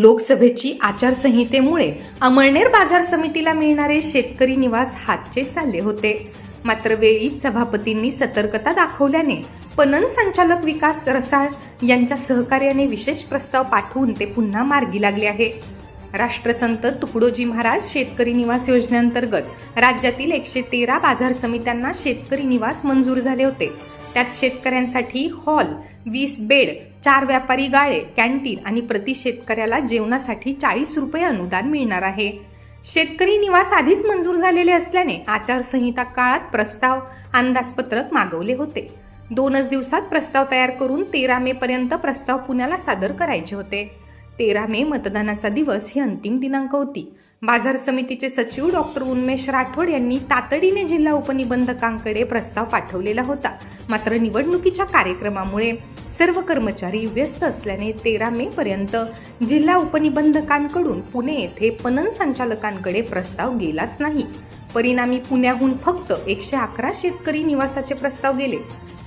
लोकसभेची आचारसंहितेमुळे अमळनेर बाजार समितीला मिळणारे शेतकरी निवास हातचे चालले होते. मात्र वेळी सभापतींनी सतर्कता दाखवल्याने पणन संचालक विकास रसाळ यांच्या सहकार्याने विशेष प्रस्ताव पाठवून ते पुन्हा मार्गी लागले आहे. राष्ट्रसंत तुकडोजी महाराज शेतकरी निवास योजनेअंतर्गत राज्यातील एकशे तेरा बाजार समित्यांना शेतकरी निवास मंजूर झाले होते. त्यात शेतकऱ्यांसाठी हॉल वीस बेड चार व्यापारी गाळे कॅन्टीन आणि प्रति शेतकऱ्याला जेवणासाठी चाळीस रुपये अनुदान मिळणार आहे. शेतकरी निवास आधीच मंजूर झालेले असल्याने आचारसंहिता काळात प्रस्ताव अंदाजपत्रक मागवले होते. दोनच दिवसात प्रस्ताव तयार करून तेरा मे पर्यंत प्रस्ताव पुण्याला सादर करायचे होते. तेरा मे मतदानाचा दिवस ही अंतिम दिनांक होती. बाजार समितीचे सचिव डॉक्टर उन्मेष राठोड यांनी तातडीने जिल्हा उपनिबंधकांकडे प्रस्ताव पाठवलेला होता. मात्र निवडणुकीच्या कार्यक्रमामुळे सर्व कर्मचारी व्यस्त असल्याने तेरा मे पर्यंत जिल्हा उपनिबंधकांकडून पुणे येथे पणन संचालकांकडे प्रस्ताव गेलाच नाही. परिणामी पुण्याहून फक्त एकशे अकरा शेतकरी निवासाचे प्रस्ताव गेले.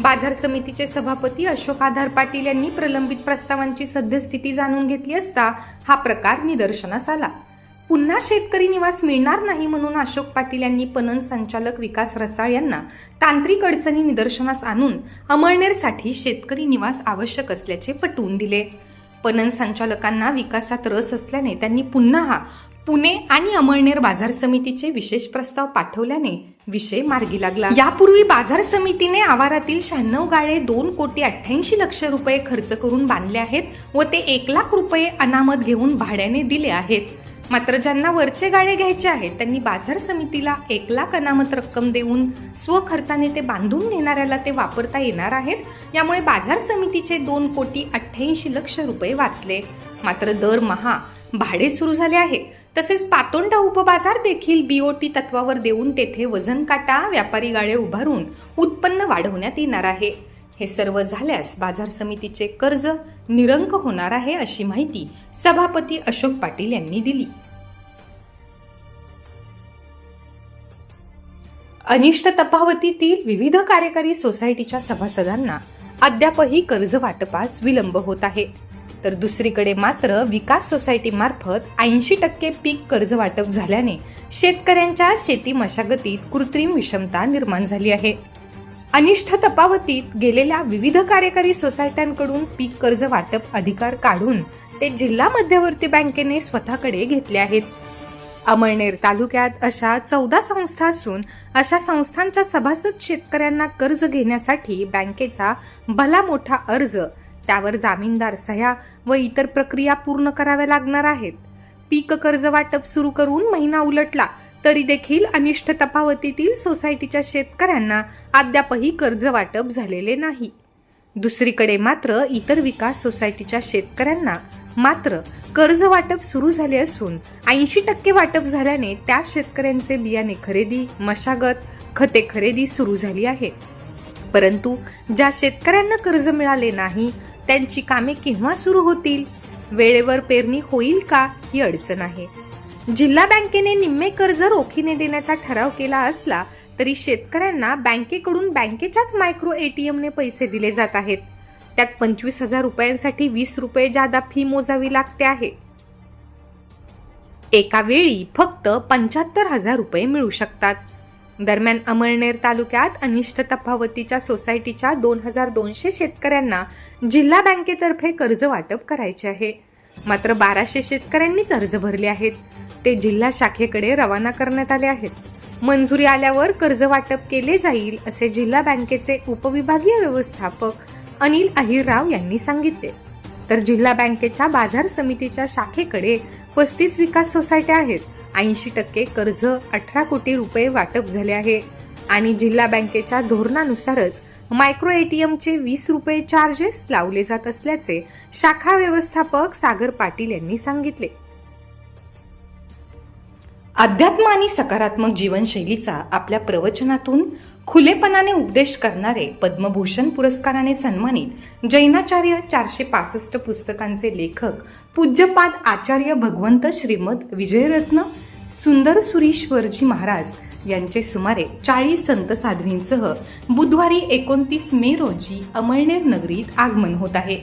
बाजार समितीचे सभापती अशोक आधार पाटील यांनी प्रलंबित प्रस्तावांची सद्यस्थिती जाणून घेतली असता हा प्रकार निदर्शनास आला. पुन्हा शेतकरी निवास मिळणार नाही म्हणून अशोक पाटील यांनी पणन संचालक विकास रसाळ यांना तांत्रिक अडचणी निदर्शनास आणून अमळनेरसाठी शेतकरी निवास आवश्यक असल्याचे पटवून दिले. पणन संचालकांना विकासात रस असल्याने त्यांनी पुन्हा हा पुणे आणि अमळनेर बाजार समितीचे विशेष प्रस्ताव पाठवल्याने विषय मार्गी लागला. यापूर्वी बाजार समितीने आवारातील शहाण्णव गाळे दोन कोटी अठ्ठ्याऐंशी लक्ष रुपये खर्च करून बांधले आहेत व ते एक लाख रुपये अनामत घेऊन भाड्याने दिले आहेत. मात्र ज्यांना वरचे गाळे घ्यायचे आहेत त्यांनी बाजार समितीला एक लाख अनामत रक्कम देऊन स्वखर्चाने ते बांधून घेणाऱ्याला ते वापरता येणार आहेत. यामुळे बाजार समितीचे दोन कोटी अठ्ठ्याऐंशी लक्ष रुपये वाचले. मात्र दरमहा भाडे सुरू झाले आहे. तसेच पातोंडा उपबाजार देखील बीओटी तत्वावर देऊन तेथे वजन काटा व्यापारी गाळे उभारून उत्पन्न वाढवण्यात येणार आहे. हे सर्व झाल्यास बाजार समितीचे कर्ज निरंक होणार आहे अशी माहिती सभापती अशोक पाटील यांनी दिली. अनिष्ट तफावतीतील विविध कार्यकारी सोसायटीच्या सभासदांना अद्यापही कर्ज वाटपास विलंब होत आहे. तर दुसरीकडे मात्र विकास सोसायटीमार्फत ऐंशी टक्के पीक कर्ज वाटप झाल्याने शेतकऱ्यांच्या शेती मशागतीत कृत्रिम विषमता निर्माण झाली आहे. अनिष्ठ तपावतीत गेलेल्या विविध कार्यकारी सोसायट्यांकडून पीक कर्ज वाटप अधिकार काढून ते जिल्हा मध्यवर्ती बँकेने स्वतःकडे घेतले आहेत. अमळनेर तालुक्यात अशा चौदा संस्था असून अशा संस्थांच्या सभासद शेतकऱ्यांना कर्ज घेण्यासाठी बँकेचा भला मोठा अर्ज त्यावर जामीनदार सह्या व इतर प्रक्रिया पूर्ण कराव्या लागणार आहेत. पीक कर्ज वाटप सुरू करून महिना उलटला तरी देखील अनिष्ट तफावतीतील सोसायटीच्या शेतकऱ्यांना अद्यापही कर्ज वाटप झालेले नाही. दुसरीकडे मात्र इतर विकास सोसायटीच्या शेतकऱ्यांना मात्र कर्ज वाटप सुरू झाले असून ऐंशी टक्के वाटप झाल्याने त्या शेतकऱ्यांचे बियाणे खरेदी मशागत खते खरेदी सुरू झाली आहे परंतु ज्या शेतकऱ्यांना कर्ज मिळाले नाही त्यांची कामे केव्हा सुरू होतील? वेळेवर पेरणी होईल का ही अडचण आहे. जिल्हा बँकेने निम्मे कर्ज रोखीने देण्याचा ठराव केला असला तरी शेतकऱ्यांना बँकेकडून बँकेच्याच मायक्रो एटीएमने पैसे दिले जात आहेत. त्यात पंचवीस हजार रुपयांसाठी वीस रुपये जादा फी मोजावी लागते आहे. एका वेळी फक्त पंच्याहत्तर हजार रुपये मिळू शकतात. दरम्यान अमळनेर तालुक्यात अनिष्ट तफावतीच्या सोसायटीच्या दोन हजार दोनशे शेतकऱ्यांना जिल्हा बँकेतर्फे कर्ज वाटप करायचे आहे. मात्र बाराशे शेतकऱ्यांनीच अर्ज भरले आहेत. ते जिल्हा शाखेकडे रवाना करण्यात आले आहेत. मंजुरी आल्यावर कर्ज वाटप केले जाईल असे जिल्हा बँकेचे उपविभागीय व्यवस्थापक अनिल अहिरराव यांनी सांगितले. तर जिल्हा बँकेच्या बाजार समितीच्या शाखेकडे पस्तीस विकास सोसायट्या आहेत. ऐंशी टक्के कर्ज अठरा कोटी रुपये वाटप झाले आहे. आणि जिल्हा बँकेच्या धोरणानुसारच मायक्रो एटीएमचे वीस रुपये चार्जेस लावले जात असल्याचे शाखा व्यवस्थापक सागर पाटील यांनी सांगितले. अध्यात्म आणि सकारात्मक जीवनशैलीचा आपल्या प्रवचनातून खुलेपणाने उपदेश करणारे पद्मभूषण पुरस्काराने सन्मानित जैनाचार्य चारशे पासष्ट पुस्तकांचे लेखक पूज्यपाद आचार्य भगवंत श्रीमद विजयरत्न सुंदर सुरीश्वरजी महाराज यांचे सुमारे चाळीस संत साध्वींसह बुधवारी एकोणतीस मे रोजी अमळनेर नगरीत आगमन होत आहे.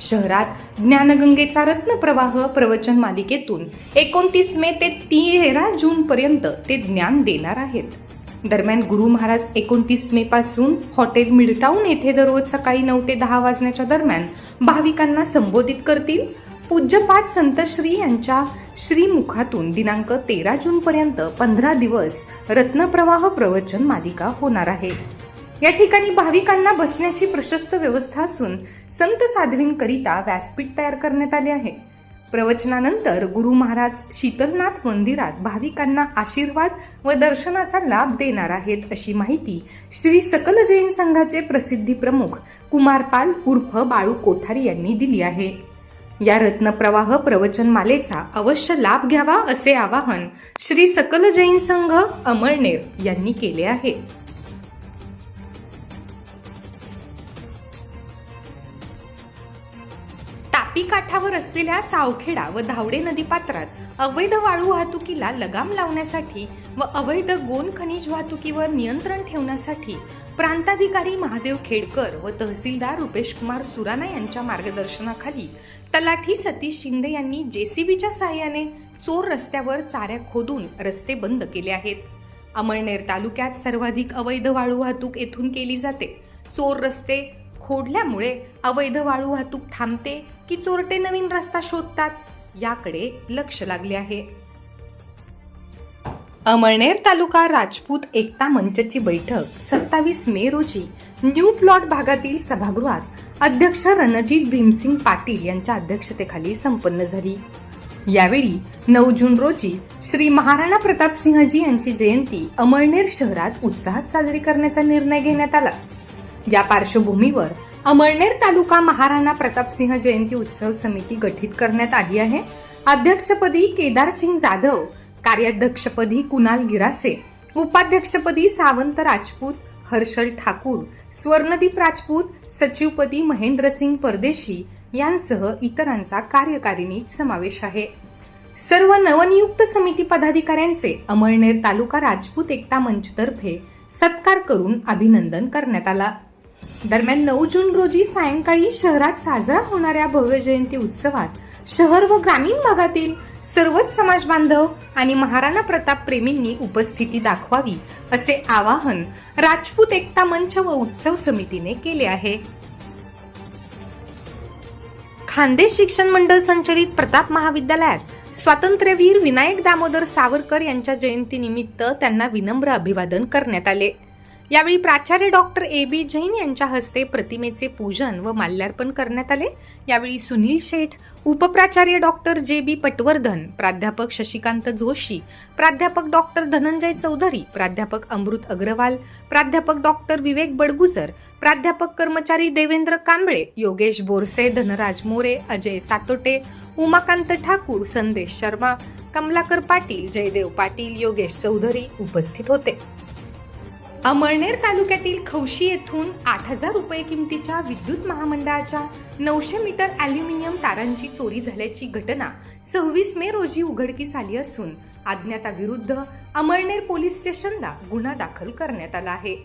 शहरात ज्ञानगंगेचा रत्नप्रवाह प्रवचन मालिकेतून एकोणतीस मे ते तेरा जून पर्यंत ते ज्ञान देणार आहेत. दरम्यान गुरु महाराज एकोणतीस मे पासून हॉटेल मिडटाऊन येथे दररोज सकाळी नऊ ते दहा वाजण्याच्या दरम्यान भाविकांना संबोधित करतील. पूज्यपाद संतश्री यांच्या श्रीमुखातून दिनांक तेरा जून पर्यंत पंधरा दिवस रत्नप्रवाह प्रवचन मालिका होणार आहे. या ठिकाणी भाविकांना बसण्याची प्रशस्त व्यवस्था असून संत साध्वींकरिता व्यासपीठ तयार करण्यात आले आहे. प्रवचनानंतर गुरु महाराज शीतलनाथ मंदिरात भाविकांना आशीर्वाद व दर्शनाचा लाभ देणार आहेत अशी माहिती श्री सकल जैन संघाचे प्रसिद्धी प्रमुख कुमारपाल उर्फ बाळू कोठारी यांनी दिली आहे. या रत्नप्रवाह प्रवचन मालेचा अवश्य लाभ घ्यावा असे आवाहन श्री सकल जैन संघ अमळनेर यांनी केले आहे. तापी काठावर असलेल्या सावखेडा व धावडे नदीपात्रात अवैध वाळू वाहतुकीला लगाम लावण्यासाठी व अवैध गोन खनिज वाहतुकीवर नियंत्रण ठेवण्यासाठी प्रांताधिकारी महादेव खेडकर व तहसीलदार रुपेश कुमार सुराना यांच्या मार्गदर्शनाखाली तलाठी सतीश शिंदे यांनी जेसीबीच्या सहाय्याने चोर रस्त्यावर चाऱ्या खोदून रस्ते बंद केले आहेत. अमळनेर तालुक्यात सर्वाधिक अवैध वाळू वाहतूक येथून केली जाते. चोर रस्ते खोडल्यामुळे अवैध वाळू वाहतूक थांबते की चोरटे नवीन रस्ता शोधतात याकडे लक्ष लागले आहे. अमळनेर तालुका राजपूत एकता मंचची बैठक सत्तावीस मे रोजी न्यू प्लॉट भागातील सभागृहात अध्यक्ष रणजित भीमसिंग पाटील यांच्या अध्यक्षतेखाली संपन्न झाली. यावेळी नऊ जून रोजी श्री महाराणा प्रतापसिंहजी यांची जयंती अमळनेर शहरात उत्साहात साजरी करण्याचा निर्णय घेण्यात आला. या पार्श्वभूमीवर अमळनेर तालुका महाराणा प्रतापसिंह जयंती उत्सव समिती गठीत करण्यात आली आहे. अध्यक्षपदी केदारसिंग जाधव कार्याध्यक्षपदी कुणाल गिरासे उपाध्यक्षपदी सावंत राजपूत हर्षल ठाकूर स्वर्णदीप राजपूत सचिवपदी महेंद्रसिंग परदेशी यांसह इतरांचा कार्यकारिणीत समावेश आहे. सर्व नवनियुक्त समिती पदाधिकाऱ्यांचे अमळनेर तालुका राजपूत एकता मंचतर्फे सत्कार करून अभिनंदन करण्यात आला. दरम्यान नऊ जून रोजी सायंकाळी शहरात साजरा होणाऱ्या भव्य जयंती उत्सवात शहर व ग्रामीण भागातील सर्वच समाज बांधव आणि महाराणा प्रताप प्रेमींनी उपस्थिती दाखवावी असे आवाहन राजपूत एकता मंच व उत्सव समितीने केले आहे. खानदेश शिक्षण मंडळ संचलित प्रताप महाविद्यालयात स्वातंत्र्यवीर विनायक दामोदर सावरकर यांच्या जयंतीनिमित्त त्यांना विनम्र अभिवादन करण्यात आले. यावेळी प्राचार्य डॉक्टर ए बी जैन यांच्या हस्ते प्रतिमेचे पूजन व माल्यार्पण करण्यात आले. यावेळी सुनील शेठ उपप्राचार्य डॉक्टर जे बी पटवर्धन प्राध्यापक शशिकांत जोशी प्राध्यापक डॉक्टर धनंजय चौधरी प्राध्यापक अमृत अग्रवाल प्राध्यापक डॉक्टर विवेक बडगुजर प्राध्यापक कर्मचारी देवेंद्र कांबळे योगेश बोरसे धनराज मोरे अजय सातोटे उमाकांत ठाकूर संदेश शर्मा कमलाकर पाटील जयदेव पाटील योगेश चौधरी उपस्थित होते. अमळनेर तालुक्यातील खौशी येथून आठ हजार रुपये किमतीच्या विद्युत महामंडळाच्या नऊशे मीटर अॅल्युमिनियम तारांची चोरी झाल्याची घटना सव्वीस मे रोजी उघडकीस आली असून अज्ञाताविरुद्ध अमळनेर पोलीस स्टेशनला गुन्हा दाखल करण्यात आला आहे.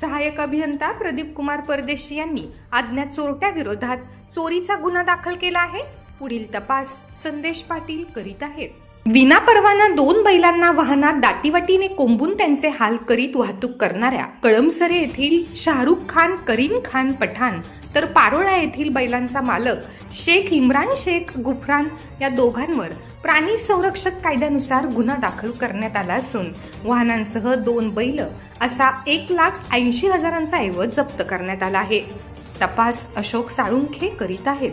सहाय्यक अभियंता प्रदीप कुमार परदेशी यांनी अज्ञात चोरट्या विरोधात चोरीचा गुन्हा दाखल केला आहे. पुढील तपास संदेश पाटील करीत आहेत. विनापरवाना दोन बैलांना वाहनात दाटीवाटीने कोंबून त्यांचे हाल करीत वाहतूक करणाऱ्या कळमसरे येथील शाहरुख खान करीम खान पठाण तर पारोळा येथील बैलांचा मालक शेख इम्रान शेख गुफरान या दोघांवर प्राणी संरक्षक कायद्यानुसार गुन्हा दाखल करण्यात आला असून वाहनांसह दोन बैल असा एक लाख ऐंशी हजारांचा ऐवज जप्त करण्यात आला आहे. तपास अशोक साळुंखे करीत आहेत.